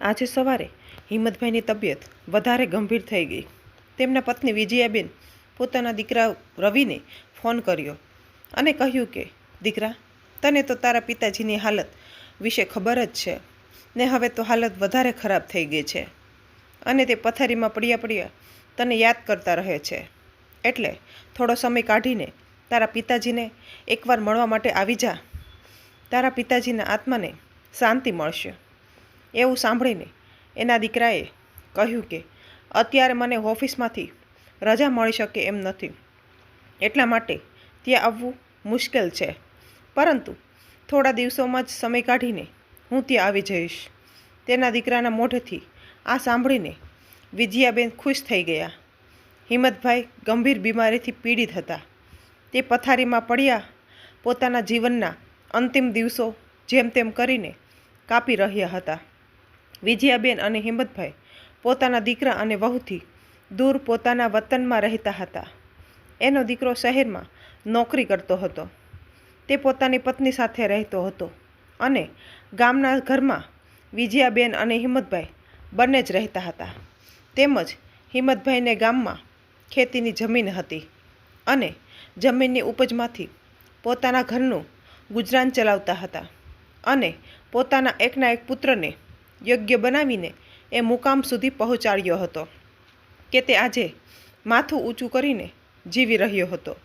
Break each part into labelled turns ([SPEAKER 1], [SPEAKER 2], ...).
[SPEAKER 1] આજે સવારે. હિંમતભાઈની તબિયત વધારે ગંભીર થઈ ગઈ. તેમના પત્ની વિજયાબેન પોતાના દીકરા રવિને ફોન કર્યો અને કહ્યું કે, દીકરા, તને તો તારા પિતાજીની હાલત વિશે ખબર જ છે ને હવે તો હાલત વધારે ખરાબ થઈ ગઈ છે અને તે પથારીમાં પડ્યા પડ્યા તને યાદ કરતા રહે છે. એટલે થોડો સમય કાઢીને તારા પિતાજીને એકવાર મળવા માટે આવી જા. તારા પિતાજીના આત્માને શાંતિ મળશે. એવું સાંભળીને એના દીકરાએ કહ્યું કે, અત્યારે મને ઓફિસમાંથી રજા મળી શકે એમ નથી. એટલા માટે ત્યાં આવવું મુશ્કેલ છે. પરંતુ થોડા દિવસોમાં જ સમય કાઢીને હું ત્યાં આવી જઈશ. તેના દીકરાના મોઢેથી આ સાંભળીને વિજયાબેન ખુશ થઈ ગયા. હિંમતભાઈ ગંભીર બીમારીથી પીડિત હતા. તે પથારીમાં પડ્યા પોતાના જીવનના અંતિમ દિવસો જેમ તેમ કરીને કાપી રહ્યા હતા. વિજયાબેન અને હિંમતભાઈ પોતાના દીકરા અને વહુથી દૂર પોતાના વતનમાં રહેતા હતા. એનો દીકરો શહેરમાં નોકરી કરતો હતો. તે પોતાની પત્ની સાથે રહેતો હતો અને ગામના ઘરમાં વિજયાબેન અને હિંમતભાઈ બંને જ રહેતા હતા. તેમજ હિંમતભાઈને ગામમાં ખેતીની જમીન હતી અને જમીનની ઉપજમાંથી પોતાના ઘરનું ગુજરાન ચલાવતા હતા અને પોતાના એકના એક પુત્રને યોગ્ય બનાવીને એ મુકામ સુધી પહોંચાડ્યો હતો કે તે આજે માથું ઊંચું કરીને જીવી રહ્યો હતો.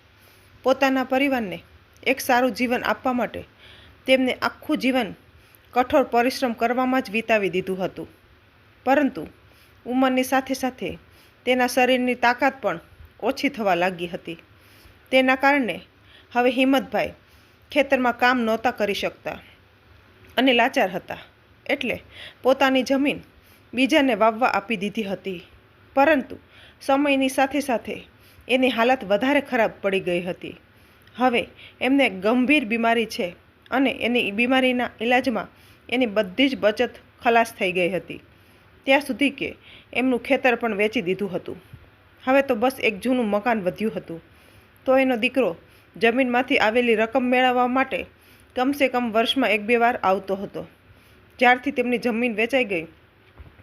[SPEAKER 1] પોતાના પરિવારને એક સારું જીવન આપવા માટે તેમને આખું જીવન કઠોર પરિશ્રમ કરવામાં જ વિતાવી દીધું હતું. પરંતુ ઉંમરની સાથે સાથે તેના શરીરની તાકાત પણ ઓછી થવા લાગી હતી. તેના કારણે હવે હિંમતભાઈ ખેતરમાં કામ નહોતા કરી શકતા અને લાચાર હતા. એટલે પોતાની જમીન બીજાને વાવવા આપી દીધી હતી. પરંતુ સમયની સાથે સાથે એની હાલત વધારે ખરાબ પડી ગઈ હતી. હવે એમને ગંભીર બીમારી છે અને એની બીમારીના ઈલાજમાં એની બધી જ બચત ખલાસ થઈ ગઈ હતી. ત્યાં સુધી કે એમનું ખેતર પણ વેચી દીધું હતું. હવે તો બસ એક જૂનું મકાન વધ્યું હતું. તો એનો દીકરો જમીનમાંથી આવેલી રકમ મેળવવા માટે કમસે કમ વર્ષમાં એક બે વાર આવતો હતો. જ્યારથી તેમની જમીન વેચાઈ ગઈ,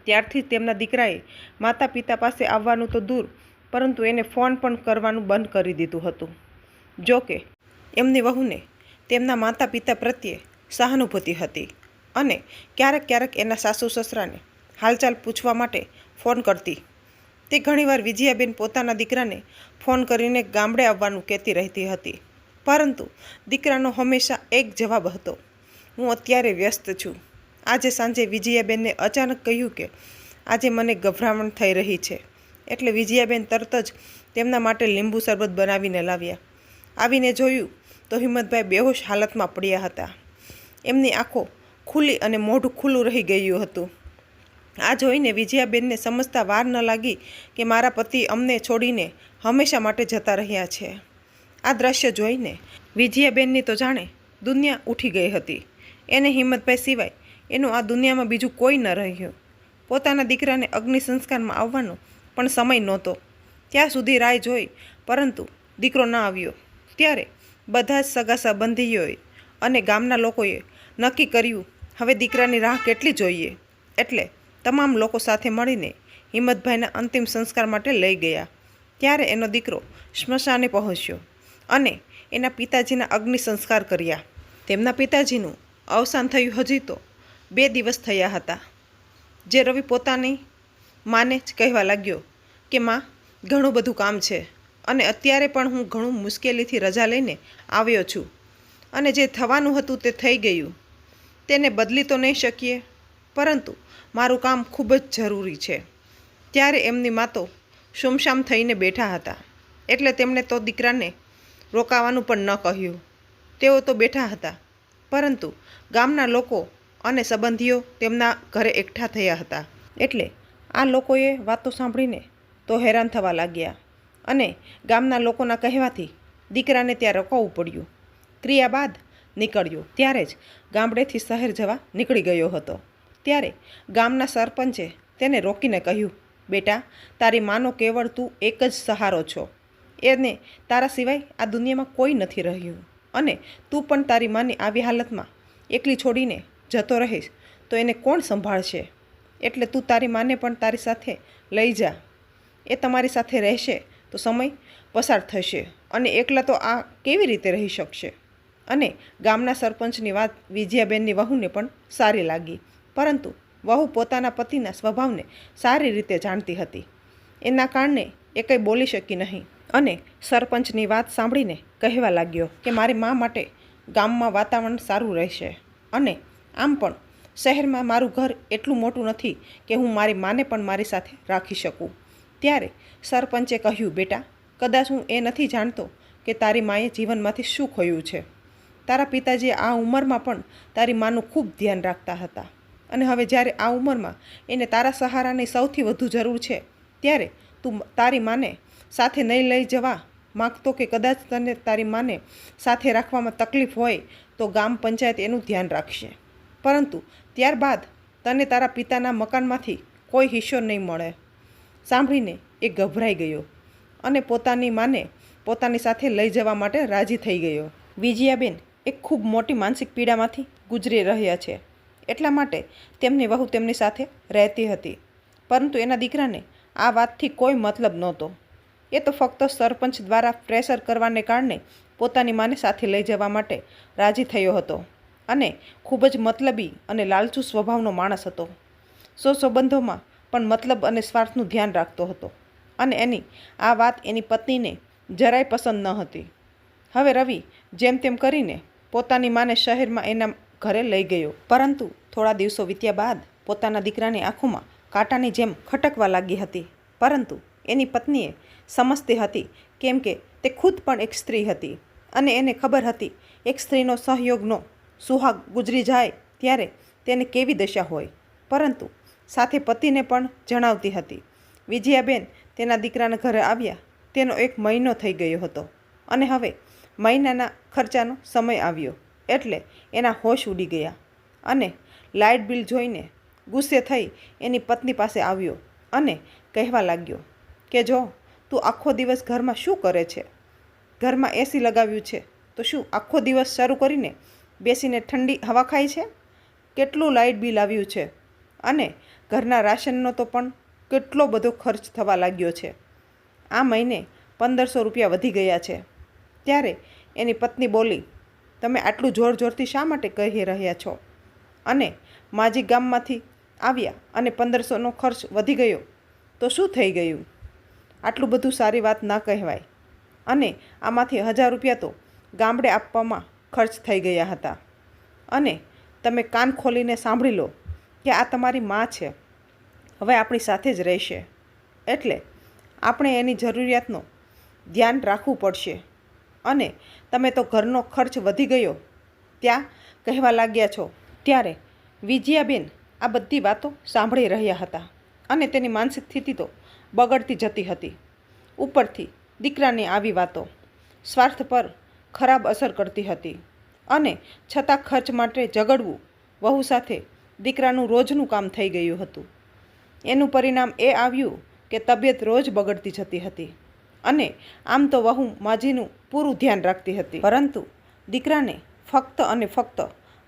[SPEAKER 1] ત્યારથી તેમના દીકરાએ માતા પિતા પાસે આવવાનું તો દૂર, પરંતુ એને ફોન પણ કરવાનું બંધ કરી દીધું હતું. જો કે, એમની વહુને તેમના માતા પિતા પ્રત્યે સહાનુભૂતિ હતી અને ક્યારેક ક્યારેક એના સાસુ સસરાને હાલચાલ પૂછવા માટે ફોન કરતી. તે ઘણીવાર વિજયાબેન પોતાના દીકરાને ફોન કરીને ગામડે આવવાનું કહેતી રહેતી હતી, પરંતુ દીકરાનો હંમેશા એક જવાબ હતો, હું અત્યારે વ્યસ્ત છું. આજે સાંજે વિજયાબેનને અચાનક કહ્યું કે, આજે મને ગભરામણ થઈ રહી છે. એટલે વિજયાબેન તરત જ તેમના માટે લીંબુ શરબત બનાવીને લાવ્યા. આવીને જોયું તો હિંમતભાઈ બેહોશ હાલતમાં પડ્યા હતા. એમની આંખો ખુલ્લી અને મોઢું ખુલ્લું રહી ગયું હતું. આ જોઈને વિજયાબેનને સમજતા વાર ન લાગી કે મારા પતિ અમને છોડીને હંમેશા માટે જતા રહ્યા છે. આ દ્રશ્ય જોઈને વિજયાબેનની તો જાણે દુનિયા ઉઠી ગઈ હતી. એને હિંમતભાઈ સિવાય એનું આ દુનિયામાં બીજું કોઈ ન રહ્યું. પોતાના દીકરાને અગ્નિ સંસ્કારમાં આવવાનો પણ સમય નહોતો. ત્યાં સુધી રાહ જોઈ, પરંતુ દીકરો ન આવ્યો. ત્યારે બધા જ સગા સંબંધીઓએ અને ગામના લોકોએ નક્કી કર્યું, હવે દીકરાની રાહ કેટલી જોઈએ? એટલે તમામ લોકો સાથે મળીને હિંમતભાઈના અંતિમ સંસ્કાર માટે લઈ ગયા. ત્યારે એનો દીકરો સ્મશાને પહોંચ્યો અને એના પિતાજીના અગ્નિ સંસ્કાર કર્યા. તેમના પિતાજીનું અવસાન થયું હજી તો બે દિવસ થયા હતા. જે રવિ પોતાની માને જ કહેવા લાગ્યો કે, માં, ઘણું બધું કામ છે અને અત્યારે પણ હું ઘણું મુશ્કેલીથી રજા લઈને આવ્યો છું અને જે થવાનું હતું તે થઈ ગયું. તેને બદલી તો નહીં શકીએ, પરંતુ મારું કામ ખૂબ જ જરૂરી છે. ત્યારે એમની માતો સુમસામ થઈને બેઠા હતા. એટલે તેમણે તો દીકરાને રોકાવાનું પણ ન કહ્યું. તેઓ તો બેઠા હતા, પરંતુ ગામના લોકો અને સંબંધીઓ તેમના ઘરે એકઠા થયા હતા. એટલે આ લોકોએ વાતો સાંભળીને તો હેરાન થવા લાગ્યા અને ગામના લોકોના કહેવાથી દીકરાને ત્યાં રોકાવું પડ્યું. ક્રિયા બાદ નીકળ્યો. ત્યારે જ ગામડેથી શહેર જવા નીકળી ગયો હતો. ત્યારે ગામના સરપંચે તેને રોકીને કહ્યું, બેટા, તારી માનો કેવળ તું એક જ સહારો છો. એને તારા સિવાય આ દુનિયામાં કોઈ નથી રહ્યું. અને તું પણ તારી માની આવી હાલતમાં એકલી છોડીને જતો રહીશ, તો એને કોણ સંભાળશે? એટલે તું તારી માને પણ તારી સાથે લઈ જા. એ તમારી સાથે રહેશે, તો સમય પસાર થશે અને એકલા તો આ કેવી રીતે રહી શકશે? અને ગામના સરપંચની વાત વિજયાબેનની વહુને પણ સારી લાગી, પરંતુ વહુ પોતાના પતિના સ્વભાવને સારી રીતે જાણતી હતી. એના કારણે એ કંઈ બોલી શકી નહીં અને સરપંચની વાત સાંભળીને કહેવા લાગ્યો કે મારી મા માટે ગામમાં વાતાવરણ સારું રહેશે અને આમ પણ શહેરમાં મારું ઘર એટલું મોટું નથી કે હું મારી માને પણ મારી સાથે રાખી શકું. ત્યારે સરપંચે કહ્યું, બેટા, કદાચ હું એ નથી જાણતો કે તારી માએ જીવનમાંથી શું ખોયું છે. તારા પિતાજી આ ઉંમરમાં પણ તારી માનું ખૂબ ધ્યાન રાખતા હતા. અને હવે જ્યારે આ ઉંમરમાં એને તારા સહારાની સૌથી વધુ જરૂર છે, ત્યારે તું તારી માને સાથે નહીં લઈ જવા માગતો કે કદાચ તને તારી માને સાથે રાખવામાં તકલીફ હોય તો ગામ પંચાયત એનું ધ્યાન રાખશે. પરંતુ ત્યારબાદ તને તારા પિતાના મકાનમાંથી કોઈ હિસ્સો નહીં મળે. સાંભળીને એ ગભરાઈ ગયો અને પોતાની માને પોતાની સાથે લઈ જવા માટે રાજી થઈ ગયો. વિજયાબેન એક ખૂબ મોટી માનસિક પીડામાંથી ગુજરી રહ્યા છે. એટલા માટે તેમની વહુ તેમની સાથે રહેતી હતી. પરંતુ એના દીકરાને આ વાતથી કોઈ મતલબ નહોતો. એ તો ફક્ત સરપંચ દ્વારા પ્રેશર કરવાને કારણે પોતાની માને સાથે લઈ જવા માટે રાજી થયો હતો. અને ખૂબ જ મતલબી અને લાલચુ સ્વભાવનો માણસ હતો. સો સંબંધોમાં પણ મતલબ અને સ્વાર્થનું ધ્યાન રાખતો હતો અને એની, આ વાત એની પત્નીને જરાય પસંદ ન હતી. હવે રવિ જેમ તેમ કરીને પોતાની માને શહેરમાં એના ઘરે લઈ ગયો. પરંતુ થોડા દિવસો વીત્યા બાદ પોતાના દીકરાની આંખોમાં કાંટાની જેમ ખટકવા લાગી હતી. પરંતુ એની પત્નીએ સમજતી હતી કેમ કે તે ખુદ પણ એક સ્ત્રી હતી અને એને ખબર હતી એક સ્ત્રીનો સહયોગનો સુહાગ ગુજરી જાય ત્યારે તેને કેવી દશા હોય? પરંતુ સાથે પતિને પણ જણાવતી હતી. વિજયાબેન તેના દીકરાના ઘરે આવ્યા. તેનો એક મહિનો થઈ ગયો હતો અને હવે મહિનાના ખર્ચાનો સમય આવ્યો એટલે એના હોશ ઉડી ગયા અને લાઇટ બિલ જોઈને ગુસ્સે થઈ એની પત્ની પાસે આવ્યો અને કહેવા લાગ્યો કે, જો તું આખો દિવસ ઘરમાં શું કરે છે? ઘરમાં એસી લગાવ્યું છે તો શું આખો દિવસ શરૂ કરીને બેસીને ઠંડી હવા ખાય છે? કેટલું લાઇટ બિલ આવ્યું છે? અને ઘરના રાશનનો તો પણ કેટલો બધો ખર્ચ થવા લાગ્યો છે? આ મહિને પંદરસો રૂપિયા વધી ગયા છે. ત્યારે એની પત્ની બોલી, તમે આટલું જોર જોરથી શા માટે કહી રહ્યા છો? અને માજી ગામમાંથી આવ્યા અને પંદરસોનો ખર્ચ વધી ગયો, તો શું થઈ ગયું? આટલું બધું સારી વાત ના કહેવાય. અને આમાંથી હજાર રૂપિયા તો ગામડે આપવામાં ખર્ચ થઈ ગયા હતા. અને તમે કાન ખોલીને સાંભળી લો કે આ તમારી માં છે. હવે આપણી સાથે જ રહેશે. એટલે આપણે એની જરૂરિયાતનું ધ્યાન રાખવું પડશે. અને તમે તો ઘરનો ખર્ચ વધી ગયો. ત્યાં કહેવા લાગ્યા છો. ત્યારે વિજયાબેન આ બધી વાતો સાંભળી રહ્યા હતા અને તેની માનસિક સ્થિતિ તો બગડતી જતી હતી. ઉપરથી દીકરાની આવી વાતો. સ્વાર્થ પર ખરાબ અસર કરતી હતી. અને છતાં ખર્ચ માટે ઝઘડવું વહુ સાથે દીકરાનું રોજનું કામ થઈ ગયું હતું. એનું પરિણામ એ આવ્યું કે તબિયત રોજ બગડતી જતી હતી અને આમ તો વહુ માજીનું પૂરું ધ્યાન રાખતી હતી. પરંતુ દીકરાને ફક્ત અને ફક્ત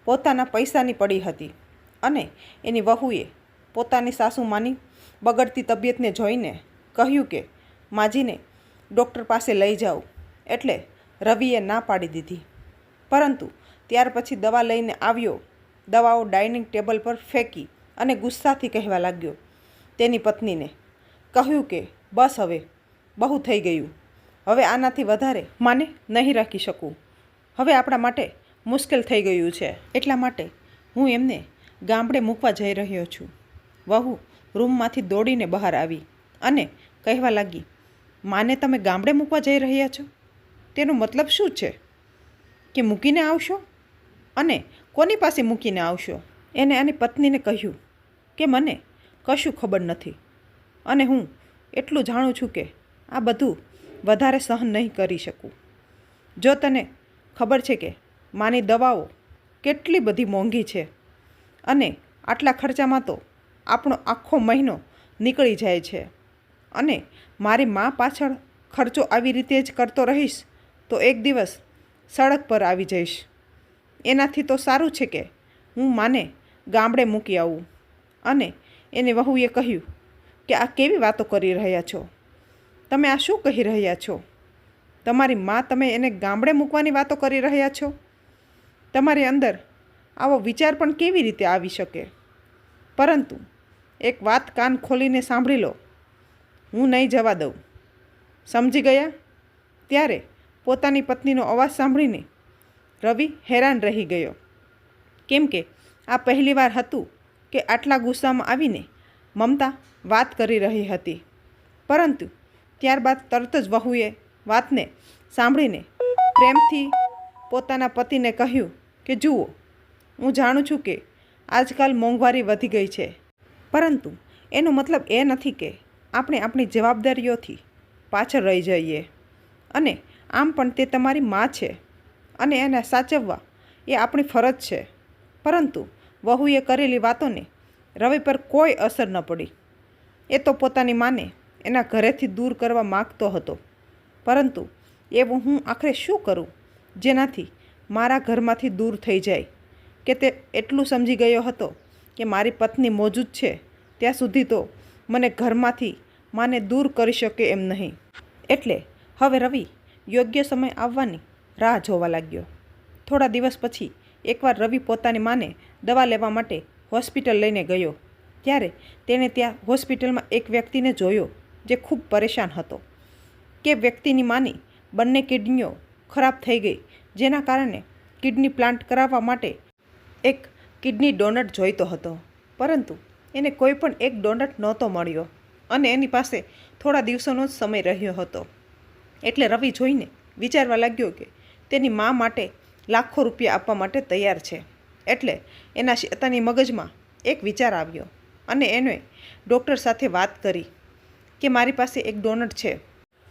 [SPEAKER 1] પોતાના પૈસાની પડી હતી અને એની વહુએ પોતાની સાસુમાની બગડતી તબિયતને જોઈને કહ્યું કે, માજીને ડૉક્ટર પાસે લઈ જાઓ. એટલે રવિએ ના પાડી દીધી. પરંતુ ત્યાર પછી દવા લઈને આવ્યો. દવાઓ ડાઇનિંગ ટેબલ પર ફેંકી અને ગુસ્સાથી કહેવા લાગ્યો, તેની પત્નીને. કહ્યું કે, બસ હવે, બહુ થઈ ગયું. હવે આનાથી વધારે માને નહીં રાખી શકું. હવે આપણા માટે મુશ્કેલ થઈ ગયું છે. એટલા માટે હું એમને ગામડે મૂકવા જઈ રહ્યો છું. વહુ રૂમમાંથી દોડીને બહાર આવી અને કહેવા લાગી, માને તમે ગામડે મૂકવા જઈ રહ્યા છો? તેનો મતલબ શું છે? કે મૂકીને આવશો? અને કોની પાસે મૂકીને આવશો? એને આની પત્નીને કહ્યું. કે મને? કશું ખબર નથી. અને હું એટલું જાણું છું કે આ બધું વધારે સહન નહીં કરી શકું. જો તને ખબર છે કે માની દવાઓ કેટલી બધી મોંઘી છે અને આટલા ખર્ચામાં તો આપણો આખો મહિનો નીકળી જાય છે અને મારી મા પાછળ ખર્ચો આવી રીતે જ કરતો રહીશ તો એક દિવસ સડક પર આવી જઈશ. એનાથી તો સારું છે કે હું માને ગામડે મૂકી આવું. અને એને વહુએ કહ્યું કે આ કેવી વાતો કરી રહ્યા છો? તમે આ શું કહી રહ્યા છો? તમારી મા તમે એને ગામડે મૂકવાની વાતો કરી રહ્યા છો? તમારી અંદર આવો વિચાર પણ કેવી રીતે આવી શકે? પરંતુ એક વાત કાન ખોલીને સાંભળી લો. હું નહીં જવા દઉં. સમજી ગયા? ત્યારે પોતાની પત્નીનો અવાજ સાંભળીને રવિ હેરાન રહી ગયો. કેમ કે આ પહેલીવાર હતું કે આટલા ગુસ્સામાં આવીને મમતા વાત કરી રહી હતી. પરંતુ ત્યારબાદ તરત જ વહુએ વાતને સાંભળીને પ્રેમથી પોતાના પતિને કહ્યું કે, જુઓ, હું જાણું છું કે આજકાલ મોંઘવારી વધી ગઈ છે. પરંતુ એનો મતલબ એ નથી કે આપણે આપણી જવાબદારીઓથી પાછળ રહી જઈએ અને આમ પણ તે તમારી મા છે અને એને સાચવવા એ આપણી ફરજ છે. પરંતુ વહુએ કરેલી વાતોને રવિ પર કોઈ અસર ન પડી. એ તો પોતાની માને એના ઘરેથી દૂર કરવા માગતો હતો. પરંતુ એવું હું આખરે શું કરું? જેનાથી મારા ઘરમાંથી દૂર થઈ જાય. કે તે એટલું સમજી ગયો હતો કે મારી પત્ની મોજૂદ છે, ત્યાં સુધી તો મને ઘરમાંથી માને દૂર કરી શકે એમ નહીં. એટલે હવે રવિ યોગ્ય સમય આવવાની રાહ જોવા લાગ્યો. થોડા દિવસ પછી એકવાર રવિ પોતાની માને દવા લેવા માટે હોસ્પિટલ લઈને ગયો. ત્યારે તેણે ત્યાં હોસ્પિટલમાં એક વ્યક્તિને જોયો જે ખૂબ પરેશાન હતો. કે વ્યક્તિની માની બંને કિડનીઓ ખરાબ થઈ ગઈ, જેના કારણે કિડની પ્લાન્ટ કરાવવા માટે એક કિડની ડોનટ જોઈતો હતો. પરંતુ એને કોઈ પણ એક ડોનટ નહોતો મળ્યો અને એની પાસે થોડા દિવસોનો જ સમય રહ્યો હતો. એટલે રવિ જોઈને વિચારવા લાગ્યો કે તેની મા માટે લાખો રૂપિયા આપવા માટે તૈયાર છે. એટલે એના શેતાની મગજમાં એક વિચાર આવ્યો અને એને ડૉક્ટર સાથે વાત કરી કે મારી પાસે એક ડોનટ છે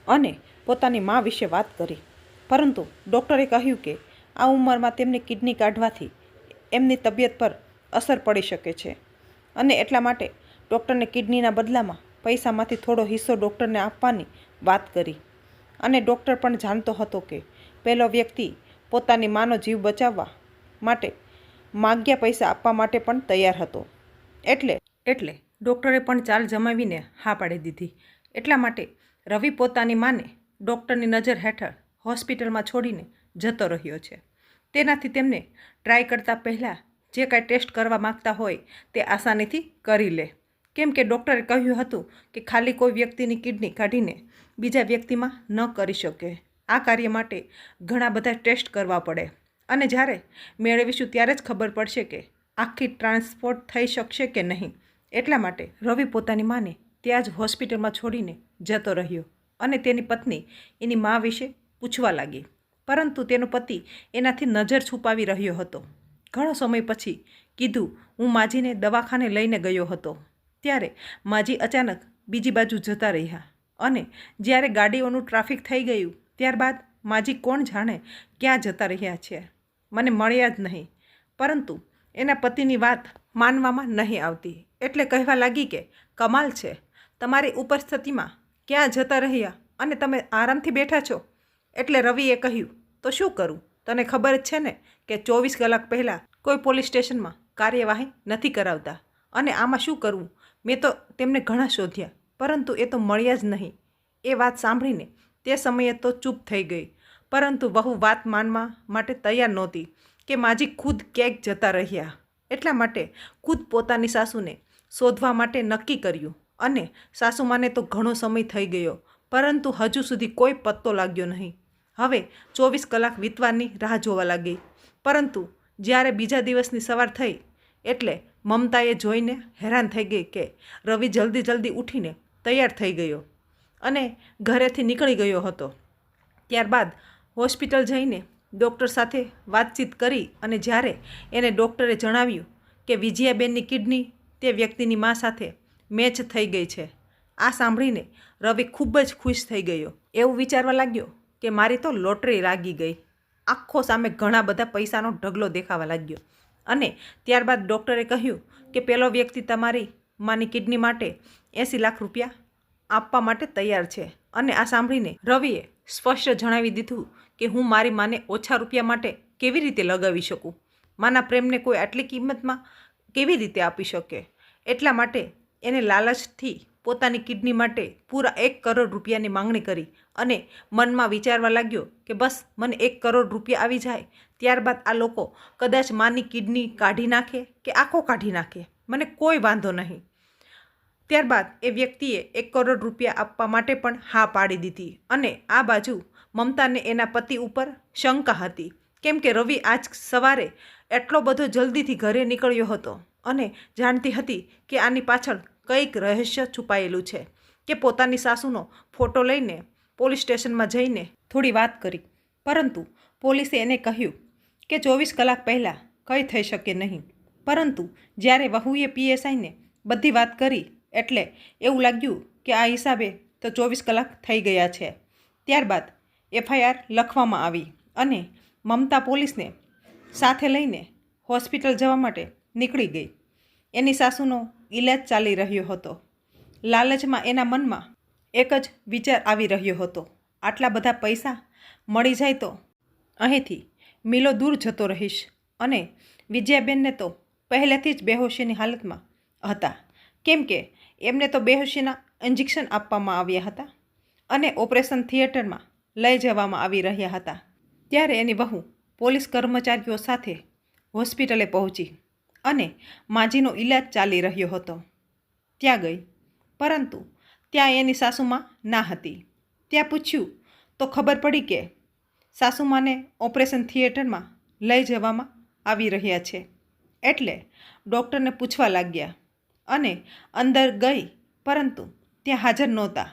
[SPEAKER 1] અને પોતાની મા વિશે વાત કરી. પરંતુ ડૉક્ટરે કહ્યું કે આ ઉંમરમાં તેમને કિડની કાઢવાથી એમની તબિયત પર અસર પડી શકે છે અને એટલા માટે ડૉક્ટરને કિડનીના બદલામાં પૈસામાંથી થોડો હિસ્સો ડૉક્ટરને આપવાની વાત કરી. અને ડૉક્ટર પણ જાણતો હતો કે પહેલો વ્યક્તિ પોતાની માનો જીવ બચાવવા માટે માગ્યા પૈસા આપવા માટે પણ તૈયાર હતો. એટલે એટલે ડૉક્ટરે પણ ચાલ જમાવીને હા પાડી દીધી. એટલા માટે રવિ પોતાની માને ડૉક્ટરની નજર હેઠળ હોસ્પિટલમાં છોડીને જતો રહ્યો છે. તેનાથી તેમને ટ્રાય કરતાં પહેલાં જે કાંઈ ટેસ્ટ કરવા માગતા હોય તે આસાનીથી કરી લે. કેમ કે ડૉક્ટરે કહ્યું હતું કે ખાલી કોઈ વ્યક્તિની કિડની કાઢીને બીજા વ્યક્તિમાં ન કરી શકે. આ કાર્ય માટે ઘણા બધા ટેસ્ટ કરવા પડે. અને જ્યારે મેળવીશું ત્યારે જ ખબર પડશે કે આખી ટ્રાન્સપોર્ટ થઈ શકશે કે નહીં. એટલા માટે રવિ પોતાની માને ત્યાં જ હોસ્પિટલમાં છોડીને જતો રહ્યો અને તેની પત્ની એની મા વિશે પૂછવા લાગી. પરંતુ તેનો પતિ એનાથી નજર છુપાવી રહ્યો હતો. ઘણો સમય પછી કીધું, હું માજીને દવાખાને લઈને ગયો હતો. ત્યારે માજી અચાનક બીજી બાજુ જતા રહ્યા અને જ્યારે ગાડીઓનું ટ્રાફિક થઈ ગયું ત્યારબાદ માજી કોણ જાણે ક્યાં જતા રહ્યા છે, મને મળ્યા જ નહીં. પરંતુ એના પતિની વાત માનવામાં નહીં આવતી. એટલે કહેવા લાગી કે કમાલ છે, તમારી ઉપસ્થિતિમાં ક્યાં જતા રહ્યા અને તમે આરામથી બેઠા છો? એટલે રવિએ કહ્યું, તો શું કરું? તને ખબર જ છે ને કે ચોવીસ કલાક પહેલાં કોઈ પોલીસ સ્ટેશનમાં કાર્યવાહી નથી કરાવતા અને આમાં શું કરવું? મેં તો તેમને ઘણા શોધ્યા, પરંતુ એ તો મળ્યા જ નહીં. એ વાત સાંભળીને તે સમયે તો ચૂપ થઈ ગઈ. પરંતુ વહુ વાત માનવા માટે તૈયાર નહોતી કે માજી ખુદ ક્યાંક જતા રહ્યા. એટલા માટે ખુદ પોતાની સાસુને શોધવા માટે નક્કી કર્યું અને સાસુમાને તો ઘણો સમય થઈ ગયો, પરંતુ હજુ સુધી કોઈ પત્તો લાગ્યો નહીં. હવે ચોવીસ કલાક વીતવાની રાહ જોવા લાગી. પરંતુ જ્યારે બીજા દિવસની સવાર થઈ, એટલે મમતાએ જોઈને હેરાન થઈ ગઈ કે રવિ જલ્દી જલ્દી ઉઠીને તૈયાર થઈ ગયો અને ઘરેથી નીકળી ગયો હતો. ત્યારબાદ હોસ્પિટલ જઈને ડૉક્ટર સાથે વાતચીત કરી અને જ્યારે એને ડૉક્ટરે જણાવ્યું કે વિજયાબેનની કિડની તે વ્યક્તિની મા સાથે મેચ થઈ ગઈ છે, આ સાંભળીને રવિ ખૂબ જ ખુશ થઈ ગયો. એવું વિચારવા લાગ્યો કે મારી તો લોટરી લાગી ગઈ. આખો સામે ઘણા બધા પૈસાનો ઢગલો દેખાવા લાગ્યો. અને ત્યારબાદ ડૉક્ટરે કહ્યું કે પેલો વ્યક્તિ તમારી માની કિડની માટે એંસી લાખ રૂપિયા આપવા માટે તૈયાર છે. અને આ સાંભળીને રવિએ સ્પષ્ટ જણાવી દીધું કે હું મારી માને ઓછા રૂપિયા માટે કેવી રીતે લગાવી શકું? માના પ્રેમને કોઈ આટલી કિંમતમાં કેવી રીતે આપી શકે? એટલા માટે એને લાલચથી પોતાની કિડની માટે પૂરા એક કરોડ રૂપિયાની માંગણી કરી અને મનમાં વિચારવા લાગ્યો કે બસ, મને એક કરોડ રૂપિયા આવી જાય ત્યારબાદ આ લોકો કદાચ માની કિડની કાઢી નાખે કે આંખો કાઢી નાખે. મને કોઈ વાંધો નહીં. ત્યારબાદ એ વ્યક્તિએ એક કરોડ રૂપિયા આપવા માટે પણ હા પાડી દીધી અને આ બાજુ મમતાને એના પતિ ઉપર શંકા હતી. કેમ કે રવિ આજ સવારે એટલો બધો જલ્દીથી ઘરે નીકળ્યો હતો અને જાણતી હતી કે આની પાછળ કંઈક રહસ્ય છુપાયેલું છે કે પોતાની સાસુનો ફોટો લઈને પોલીસ સ્ટેશનમાં જઈને થોડી વાત કરી. પરંતુ પોલીસે એને કહ્યું કે ચોવીસ કલાક પહેલાં કંઈ થઈ શકે નહીં. પરંતુ જ્યારે વહુએ પીએસઆઈને બધી વાત કરી એટલે એવું લાગ્યું કે આ હિસાબે તો ચોવીસ કલાક થઈ ગયા છે. ત્યારબાદ એફઆઈઆર લખવામાં આવી અને મમતા પોલીસને સાથે લઈને હોસ્પિટલ જવા માટે નીકળી ગઈ. એની સાસુનો ઈલાજ ચાલી રહ્યો હતો. લાલચમાં એના મનમાં એક જ વિચાર આવી રહ્યો હતો. આટલા બધા પૈસા મળી જાય તો અહીંથી મિલો દૂર જતો રહીશ. અને વિજયાબેનને તો પહેલેથી જ બેહોશીની હાલતમાં હતા. કેમ કે એમને તો બેહોશીના ઇન્જેક્શન આપવામાં આવ્યા હતા અને ઓપરેશન થિયેટરમાં લઈ જવામાં આવી રહ્યા હતા. ત્યારે એની વહુ પોલીસ કર્મચારીઓ સાથે હોસ્પિટલે પહોંચી અને માજીનો ઈલાજ ચાલી રહ્યો હતો. ત્યાં ગઈ. પરંતુ ત્યાં એની સાસુમાં ના હતી. ત્યાં પૂછ્યું, તો ખબર પડી કે સાસુમાને ઓપરેશન થિયેટરમાં લઈ જવામાં આવી રહ્યા છે. એટલે ડૉક્ટરને પૂછવા લાગ્યા અને અંદર ગઈ, પરંતુ ત્યાં હાજર નહોતા.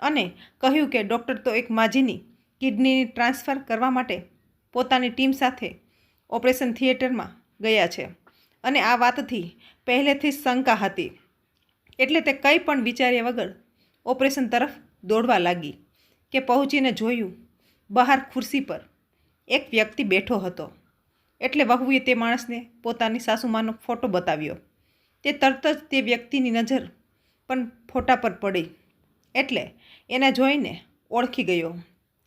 [SPEAKER 1] અને કહ્યું કે ડૉક્ટર તો એક માજીની કિડનીની ટ્રાન્સફર કરવા માટે પોતાની ટીમ સાથે ઓપરેશન થિયેટરમાં ગયા છે. અને આ વાતથી પહેલેથી શંકા હતી. એટલે તે કંઈ પણ વિચાર્યા વગર ઓપરેશન તરફ દોડવા લાગી કે પહોંચીને જોયું બહાર ખુરશી પર એક વ્યક્તિ બેઠો હતો. એટલે વહુએ તે માણસને પોતાની સાસુમાનો ફોટો બતાવ્યો. તે તરત જ તે વ્યક્તિની નજર પણ ફોટા પર પડી. એટલે એને જોઈને ઓળખી ગયો.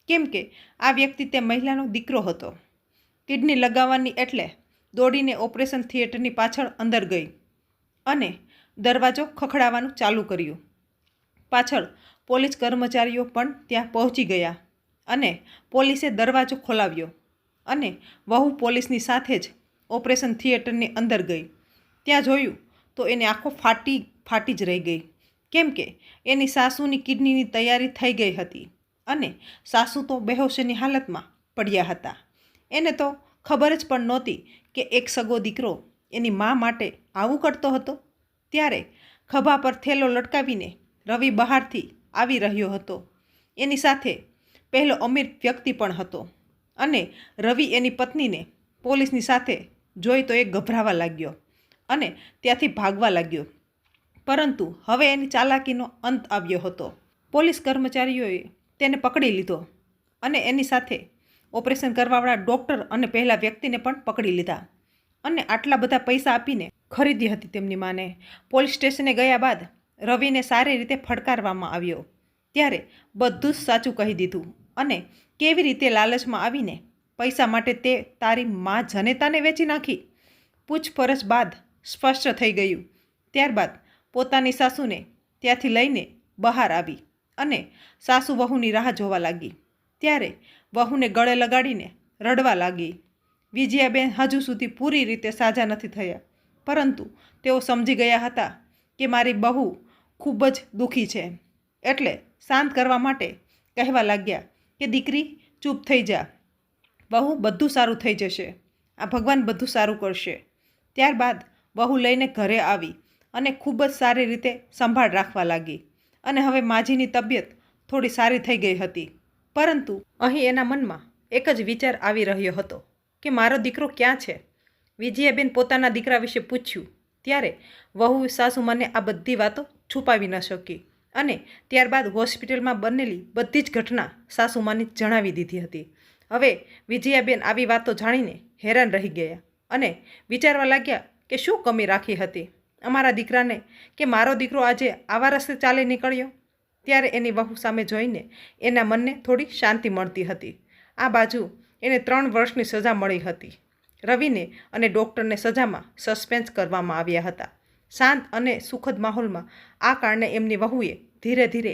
[SPEAKER 1] કેમ કે આ વ્યક્તિ તે મહિલાનો દીકરો હતો. કિડની લગાવવાની એટલે દોડીને ઓપરેશન થિયેટરની પાછળ અંદર ગઈ અને દરવાજો ખખડાવવાનું ચાલુ કર્યું. પાછળ પોલીસ કર્મચારીઓ પણ ત્યાં પહોંચી ગયા. અને પોલીસે દરવાજો ખોલાવ્યો અને વહુ પોલીસની સાથે જ ઓપરેશન થિયેટરની અંદર ગઈ. ત્યાં જોયું તો એને આંખો ફાટી ફાટી જ રહી ગઈ. કેમ કે એની સાસુની કિડનીની તૈયારી થઈ ગઈ હતી અને સાસુ તો બેહોશીની હાલતમાં પડ્યા હતા. એને તો ખબર જ પણ નહોતી કે એક સગો દીકરો એની મા માટે આવું કરતો હતો. ત્યારે ખભા પર થેલો લટકાવીને રવિ બહારથી આવી રહ્યો હતો. એની સાથે પહેલો અમીર વ્યક્તિ પણ હતો અને રવિ એની પત્નીને પોલીસની સાથે જોઈ તો એ ગભરાવા લાગ્યો અને ત્યાંથી ભાગવા લાગ્યો. પરંતુ હવે એની ચાલાકીનો અંત આવ્યો હતો. પોલીસ કર્મચારીઓએ તેને પકડી લીધો અને એની સાથે ઓપરેશન કરવાવાળા ડૉક્ટર અને પહેલા વ્યક્તિને પણ પકડી લીધા અને આટલા બધા પૈસા આપીને ખરીદી હતી તેમની માને. પોલીસ સ્ટેશને ગયા બાદ રવિને સારી રીતે ફટકારવામાં આવ્યો. ત્યારે બધું જ સાચું કહી દીધું. અને કેવી રીતે લાલચમાં આવીને પૈસા માટે તે તારી મા જનેતાને વેચી નાખી? પૂછપરછ બાદ સ્પષ્ટ થઈ ગયું. ત્યારબાદ પોતાની સાસુને ત્યાંથી લઈને બહાર આવી અને સાસુ વહુની રાહ જોવા લાગી. ત્યારે વહુને ગળે લગાડીને રડવા લાગી. વિજયાબેન હજુ સુધી પૂરી રીતે સાજા નથી થયા. પરંતુ તેઓ સમજી ગયા હતા કે મારી બહુ ખૂબ જ દુઃખી છે. એટલે શાંત કરવા માટે કહેવા લાગ્યા કે દીકરી, ચૂપ થઈ જા. બહુ બધું સારું થઈ જશે. આ ભગવાન બધું સારું કરશે. ત્યારબાદ બહુ લઈને ઘરે આવી અને ખૂબ જ સારી રીતે સંભાળ રાખવા લાગી. અને હવે માજીની તબિયત થોડી સારી થઈ ગઈ હતી. પરંતુ અહીં એના મનમાં એક જ વિચાર આવી રહ્યો હતો કે મારો દીકરો ક્યાં છે? વિજયાબેન પોતાના દીકરા વિશે પૂછ્યું. ત્યારે વહુ સાસુ મને આ બધી વાતો છુપાવી ન શકી. અને ત્યારબાદ હોસ્પિટલમાં બનેલી બધી જ ઘટના સાસુમાની જણાવી દીધી હતી. હવે વિજયાબેન આવી વાતો જાણીને હેરાન રહી ગયા અને વિચારવા લાગ્યા કે શું કમી રાખી હતી? અમારા દીકરાને કે મારો દીકરો આજે આવા રસ્તે ચાલી નીકળ્યો? ત્યારે એની વહુ સામે જોઈને એના મનને થોડી શાંતિ મળતી હતી. આ બાજુ એને ત્રણ વર્ષની સજા મળી હતી. રવિને અને ડૉક્ટરને સજામાં સસ્પેન્સ કરવામાં આવ્યા હતા. શાંત અને સુખદ માહોલમાં. આ કારણે એમની વહુએ ધીરે ધીરે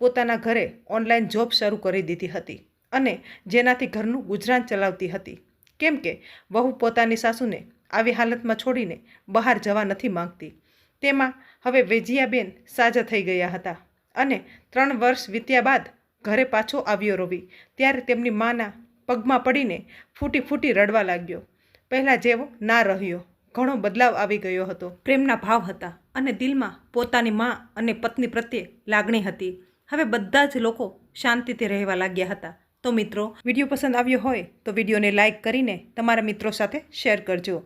[SPEAKER 1] પોતાના ઘરે ઓનલાઈન જોબ શરૂ કરી દીધી હતી અને જેનાથી ઘરનું ગુજરાન ચલાવતી હતી. કેમ કે વહુ પોતાની સાસુને આવી હાલતમાં છોડીને બહાર જવા નથી માંગતી. તેમાં હવે વેજિયાબેન સાજા થઈ ગયા હતા અને ત્રણ વર્ષ વીત્યા બાદ ઘરે પાછો આવ્યો રવિ. ત્યારે તેમની માના પગમાં પડીને ફૂટી ફૂટી રડવા લાગ્યો. પહેલાં જેવો ના રહ્યો. ઘણો બદલાવ આવી ગયો હતો. પ્રેમના ભાવ હતા અને દિલમાં પોતાની મા અને પત્ની પ્રત્યે લાગણી હતી. હવે બધા જ લોકો શાંતિથી રહેવા લાગ્યા હતા. તો મિત્રો, વીડિયો પસંદ આવ્યો હોય તો વિડીયોને લાઇક કરીને તમારા મિત્રો સાથે શેર કરજો.